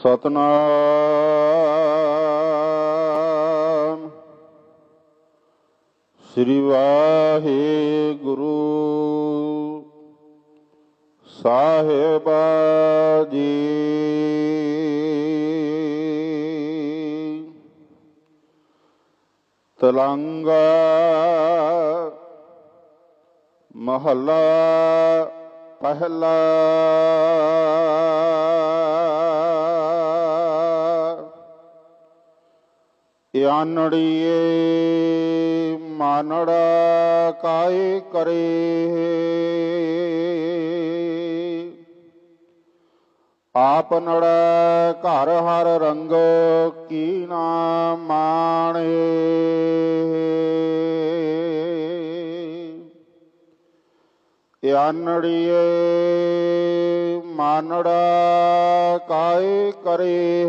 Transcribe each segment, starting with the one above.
ਸਤਨਾਮ। ਸ੍ਰੀ ਵਾਹਿਗੁਰੂ ਸਾਹਿਬ ਜੀ। ਤਲੰਗਾ ਮਹੱਲਾ ਪਹਿਲਾ। ਯਾਨੜੀਏ ਮਾਨੜਾ ਕਾਇ ਕਰੇ। ਆਪ ਨੜ ਘਰ ਹਰ ਰੰਗ ਕੀ ਨਾ ਮਾਣੇ। ਯਾਨੜੀਏ ਮਾਨੜਾ ਕਾਇ ਕਰੇ।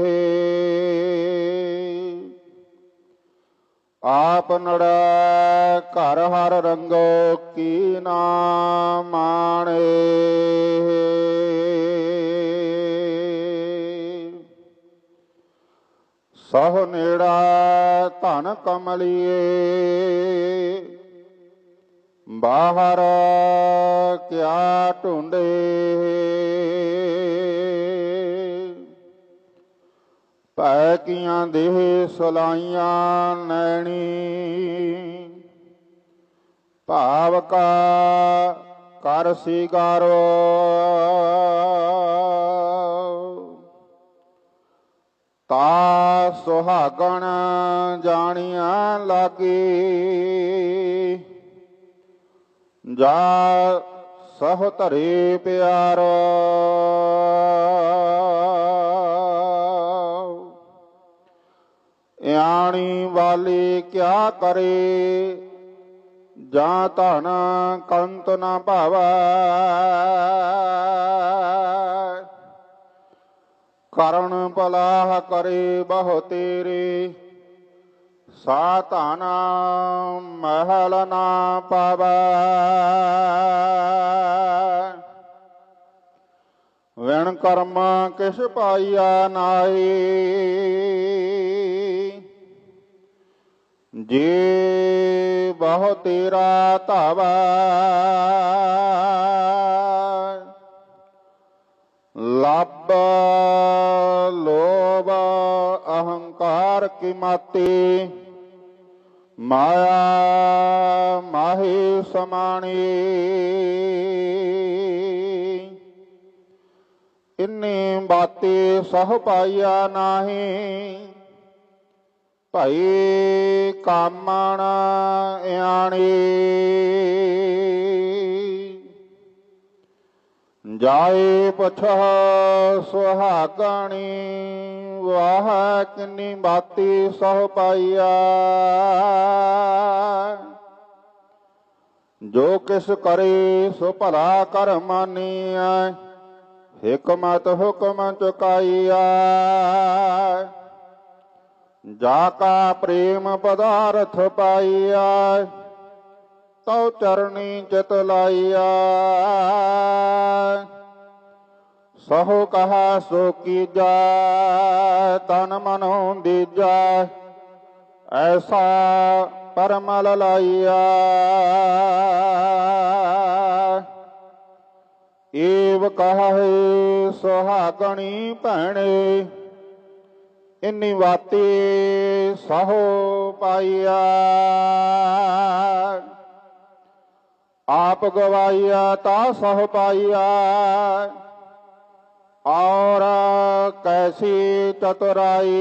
ਆਪ ਨੜਾ ਘਰ ਹਰ ਰੰਗੋ ਕੀ ਨਾ ਮਾਣੇ। ਸਹ ਨੇੜਾ ਧਨ ਕਮਲੀਏ, ਬਾਹਰ ਕਿਆ ਢੂੰਡੇ ਭੈ ਕੀਆਂ ਦੇਹ ਸਲਾਈਆਂ ਨੈਣੀ। ਭਾਵ ਕਾ ਕਰ ਸਿਗਾਰੋ। ਤਾ ਸੁਹਾਗਣ ਜਾਣੀਆਂ ਲਾਗੀ। ਜਾ ਸਹ ਧਰੇ ਪਿਆਰ। ਆਣੀ ਵਾਲੀ ਕਿਆ ਕਰੇ? ਜਾਂ ਧਨ ਕੰਤ ਨਾ ਭਾਵੈ? ਕਰਣ ਪਲਾਹ ਕਰੇ ਬਹੁ ਤੇਰੇ। ਸਾ ਧਨ ਮਹਿਲ ਨਾ ਪਾਵੈ। ਵਿਣ ਕਰਮ ਕਿਸ਼ ਪਾਈਆ ਨਾਹੀ। ਜੀ ਬਹੁ ਤੇਰਾ ਧਾਵਾ, ਲੱਭ ਲੋਭ ਅਹੰਕਾਰ ਕੀ ਮਾਤੀ ਮਾਇਆ ਮਾਹੀ ਸਮਾਣੀ। ਇੰਨੇ ਬਾਤੇ ਸਹ ਪਾਈਆ ਨਾਹੀ ਭਈ ਕਾਮਣ ਆਣੀ ਜਾਏ ਪਛਹ ਸੁਹਾਗਣੀ, ਵਾਹ ਕਿੰਨੀ ਬਾਤੀ ਸਹ ਪਾਈਆ ਜੋ ਕਿਸ ਕਰੇ ਸੋ ਭਲਾ ਕਰ ਮਾਨੀਐ, ਹਕਮਤ ਹੁਕਮ ਚੁਕਾਈਆ ਜਾਤਾ ਪ੍ਰੇਮ ਪਦਾਰਥ ਪਾਈਆ ਤਉ ਚਰਣੀ ਚਿਤ ਲਾਈਆ ਸਹੁ ਕਹਾ ਸੋ ਕੀਜਾ, ਤਨ ਮਨੋ ਦੀਜਾ ਐਸਾ ਪਰਮਲ ਲਾਈਆ ਏਵ ਕਹੇ ਸੁਹਾਗਣੀ ਭੈਣੇ ਇੰਨੀ ਵਾਤੀ ਸਹੋ ਪਾਈਆ। ਆਪ ਗਵਾਈਆ ਤਾ ਸਹ ਪਾਈਆ। ਔਰ ਕੈਸੀ ਚਤੁਰਾਈ।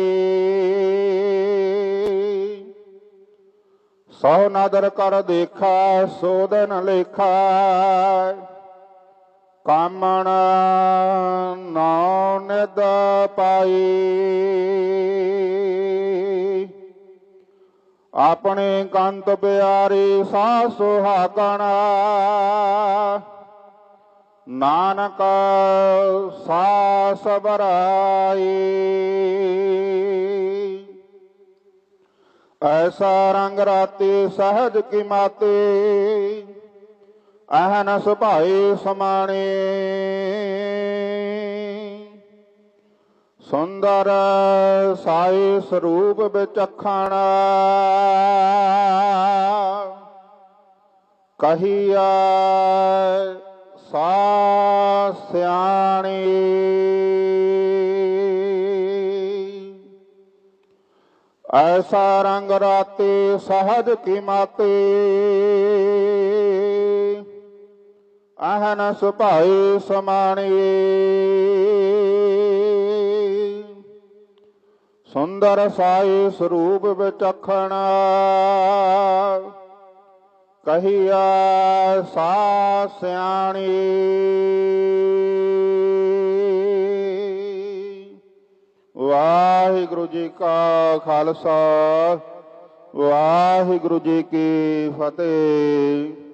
ਸੋ ਨਦਰ ਕਰ ਦੇਖਾ ਸੋਦਨ ਲੇਖਾ। ਕਾਮਣ ਨਾਉ ਨਿਦ ਪਾਈ। ਆਪਣੇ ਕੰਤ ਪਿਆਰੇ ਸਾ ਸੁਹਾਗਣਾ। ਨਾਨਕ ਸਾ ਸਬਰਾਈ ਐਸਾ ਰੰਗ ਰਾਤੀ ਸਹਜ ਕੀ ਮਾਤੇ ਅਹਨ ਸੁਭਾਏ ਸਮਾਣੇ। ਸੁੰਦਰ ਸਾਈ ਸਰੂਪ ਵਿਚਖਣ ਕਹੀਆ ਸਾ ਸਿਆਣੀ। ਐਸਾ ਰੰਗ ਰਾਤੇ ਸਹਜ ਕੀ ਮਾਤੇ ਅਹਨ ਸੁਭਾਏ ਸਮਾਣੀ। ਸੁੰਦਰ ਸਾਈ ਸਰੂਪ ਵਿਚਖਣ ਕਹੀਆ ਸਾ ਸਿਆਣੀ। ਵਾਹਿਗੁਰੂ ਜੀ ਕਾ ਖਾਲਸਾ, ਵਾਹਿਗੁਰੂ ਜੀ ਕੀ ਫਤਿਹ।